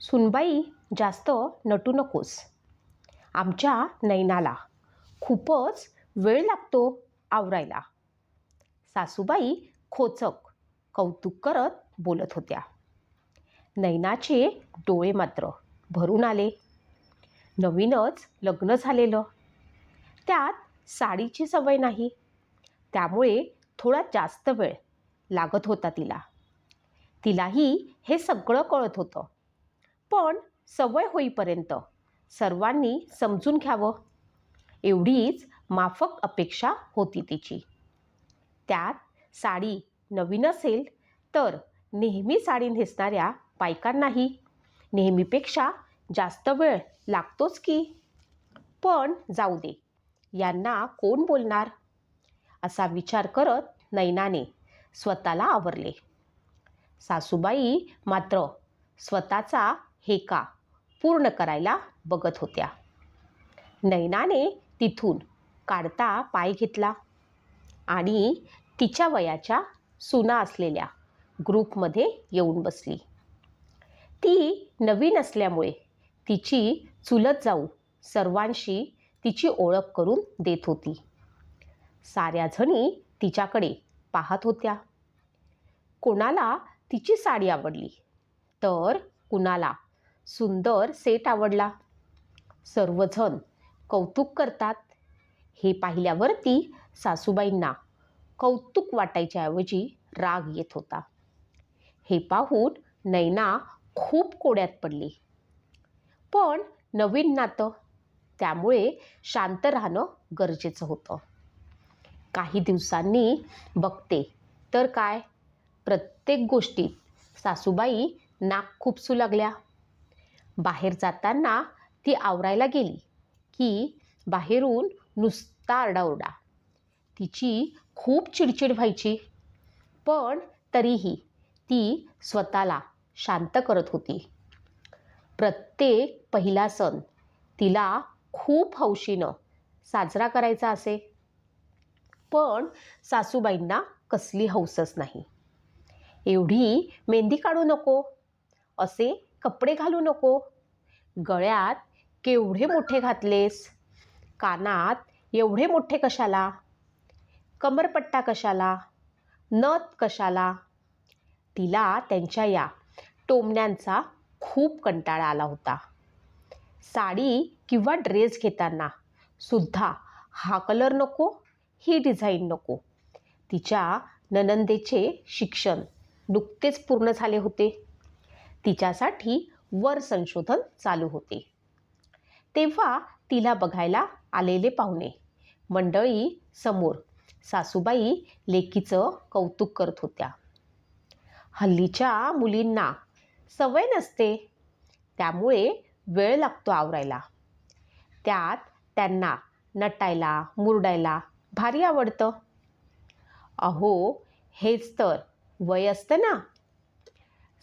सुनबाई जास्त नटू नकोस. आमच्या नैनाला खूपच वेळ लागतो आवरायला. सासूबाई खोचक कौतुक करत बोलत होत्या. नैनाचे डोळे मात्र भरून आले. नवीनच लग्न झालेलं. त्यात साडीची सवय नाही. त्यामुळे थोडा जास्त वेळ लागत होता तिला. तिलाही हे सगळं कळत होतं. पण सवय होईपर्यंत सर्वांनी समजून घ्यावं. एवढीच माफक अपेक्षा होती तिची. त्यात साडी नवीन असेल तर नेहमी साडी नेसणाऱ्या बायकांनाही नेहमीपेक्षा जास्त वेळ लागतोच की. पण जाऊ दे यांना कोण बोलणार? असा विचार करत नैनाने स्वतःला आवरले. सासूबाई मात्र स्वतःचा हे का? पूर्ण करायला बघत होत्या. नैनाने तिथून काढता पाय घेतला आणि तिच्या वयाच्या सुना असलेल्या ग्रुपमध्ये येऊन बसली. ती नवीन असल्यामुळे तिची चुलत जाऊ सर्वांशी तिची ओळख करून देत होती. साऱ्या जणी तिच्याकडे पाहत होत्या. कोणाला तिची साडी आवडली? तर कुणाला? सुंदर सेट आवडला. सर्वजण कौतुक करतात. हे पाहिल्यावरती सासूबाईंना कौतुक वाटायच्याऐवजी राग येत होता. हे पाहून नैना खूप कोड्यात पडली. पण नवीन नातं त्यामुळे शांत राहणं गरजेचं होतं. काही दिवसांनी बघते तर काय? प्रत्येक गोष्टीत सासूबाई नाक खुपसू लागल्या. बाहेर जाताना ती आवरायला गेली की बाहेरून नुसता आरडाओरडा. तिची खूप चिडचिड व्हायची. पण तरीही ती स्वतःला शांत करत होती. प्रत्येक पहिला सण तिला खूप हौशीनं साजरा करायचा असे. पण सासूबाईंना कसली हौसच नाही. एवढी मेहंदी काढू नको असे कपडे घालू नको. गळ्यात केवढे मोठे घातलेस? कानात एवढे मोठे कशाला? कमरपट्टा कशाला? नथ कशाला? तिला त्यांच्या या टोमण्यांचा खूप कंटाळा आला होता. साडी किंवा ड्रेस घेताना सुद्धा हा कलर नको ही डिझाईन नको. तिच्या ननंदेचे शिक्षण नुकतेच पूर्ण झाले होते. तिच्यासाठी वर संशोधन चालू होते. तेव्हा तिला बघायला आलेले पाहुणे. मंडळी समोर सासूबाई लेकीचं कौतुक करत होत्या. हल्लीच्या मुलींना सवय नसते. त्यामुळे वेळ लागतो आवरायला. त्यात त्यांना नटायला मुरडायला भारी आवडतं. अहो हेच तर वय असतं ना.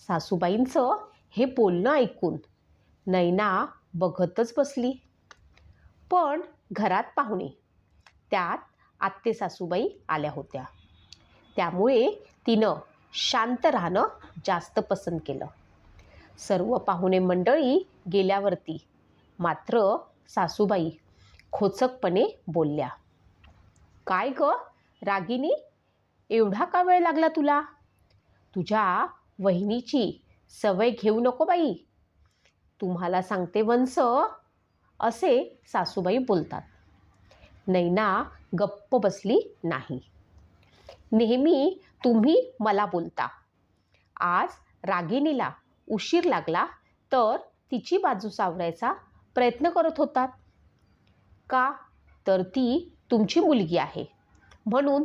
सासूबाईंचं हे बोलणं ऐकून नैना बघतच बसली. पण घरात पाहुणे. त्यात आत्ते सासूबाई आल्या होत्या. त्यामुळे तिनं शांत राहणं जास्त पसंत केलं. सर्व पाहुणे मंडळी गेल्यावरती मात्र सासूबाई खोचकपणे बोलल्या. काय ग? रागिनी? एवढा का वेळ लागला तुला? तुझ्या वहिनीची सवय घेऊ नको बाई. तुम्हाला सांगते वंस असे सासूबाई बोलतात. नैना गप्प बसली नाही. नेहमी तुम्ही मला बोलता. आज रागिनीला उशीर लागला तर तिची बाजू सावरायचा प्रयत्न करत होतात. का? तर ती तुमची मुलगी आहे म्हणून.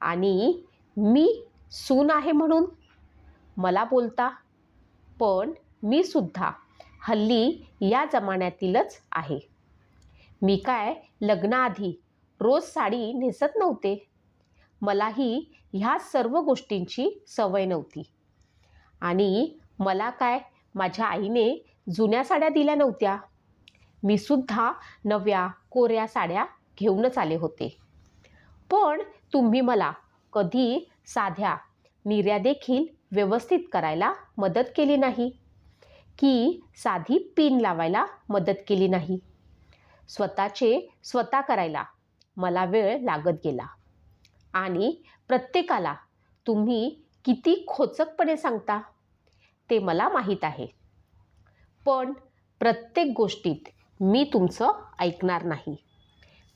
आणि मी सून आहे म्हणून. मला बोलता. पण मी सुद्धा हल्ली या जमान्यातीलच आहे. मी काय लग्नाआधी रोज साडी नेसत नव्हते. मलाही ह्या सर्व गोष्टींची सवय नव्हती. आणि मला काय माझ्या आईने जुन्या साड्या दिल्या नव्हत्या. मी सुद्धा नव्या कोऱ्या साड्या घेऊनच आले होते. पण तुम्ही मला कधी साध्या निर्या देखील व्यवस्थित करायला मदत केली नाही. की साधी पिन लावायला मदत केली नाही. स्वतःचे स्वतः करायला मला वेळ लागत गेला. आणि प्रत्येकाला तुम्ही किती खोचकपणे सांगता ते मला माहीत आहे. पण प्रत्येक गोष्टीत मी तुमचं ऐकणार नाही.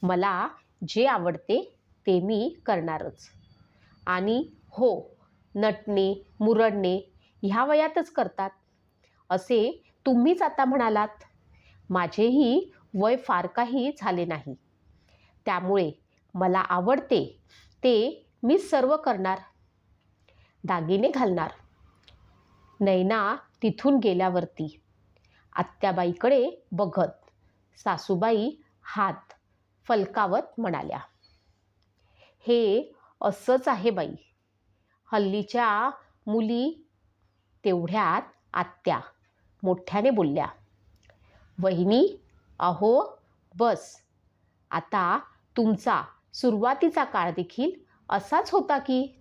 मला जे आवडते ते मी करणारच. आणि हो नटणे मुरडणे ह्या वयातच करतात. असे तुम्हीच आता म्हणालात. माझेही वय फार काही झाले नाही. त्यामुळे मला आवडते ते मी सर्व करणार. दागिने घालणार. नैना तिथून गेल्यावरती. आत्याबाईकडे बघत सासूबाई हात फलकावत म्हणाल्या. हे असंच आहे बाई. हल्लीच्या मुली तेवढ्यात आत्या मोठ्याने बोलल्या वहिनी अहो बस. आता तुमचा सुरुवातीचा काळ देखील असाच होता की?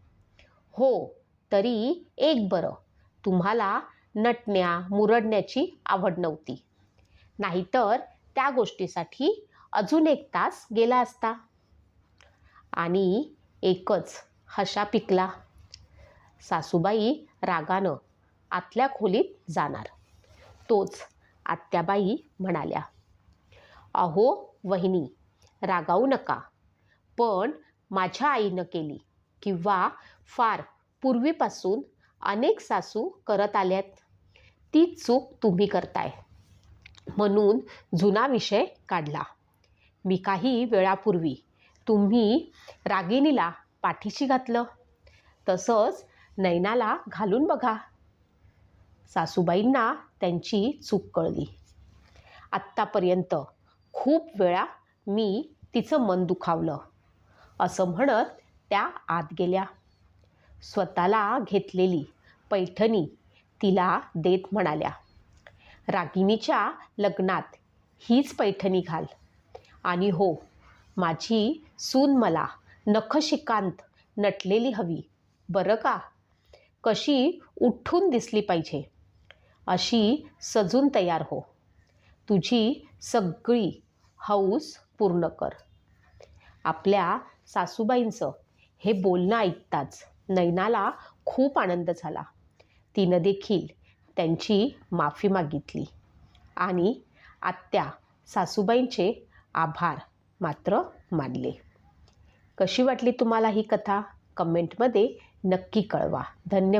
हो तरी एक बरं. तुम्हाला नटण्या मुरडण्याची आवड नव्हती. नाहीतर त्या गोष्टीसाठी अजून एक तास गेला असता. आणि एकच हशा पिकला. सासूबाई रागानं आतल्या खोलीत जाणार. तोच आत्याबाई म्हणाल्या अहो वहिनी रागावू नका. पण माझ्या आईनं केली किंवा फार पूर्वीपासून अनेक सासू करत आल्यात. ती चूक तुम्ही करताय. म्हणून जुना विषय काढला. मी काही वेळापूर्वी तुम्ही रागिणीला पाठीशी घातलं. तसंच नैनाला घालून बघा. सासूबाईंना त्यांची चूक कळली. आत्तापर्यंत खूप वेळा मी तिचं मन दुखावलं. असं म्हणत त्या आत गेल्या. स्वतःला घेतलेली पैठणी तिला देत म्हणाल्या रागिणीच्या लग्नात हीच पैठणी घाल. आणि हो माझी सून मला नखशिकांत नटलेली हवी. बरं का? कशी उठून दिसली पाहिजे? अशी सजून तयार हो. तुझी सगळी हौस पूर्ण कर. आपल्या सासूबाईंचं हे बोलणं ऐकताच नैनाला खूप आनंद झाला. तिनं देखील त्यांची माफी मागितली. आणि आत्या सासूबाईंचे आभार मात्र मानले. कशी वाटली तुम्हाला ही कथा? कमेंटमध्ये नक्की कळवा. धन्यवाद.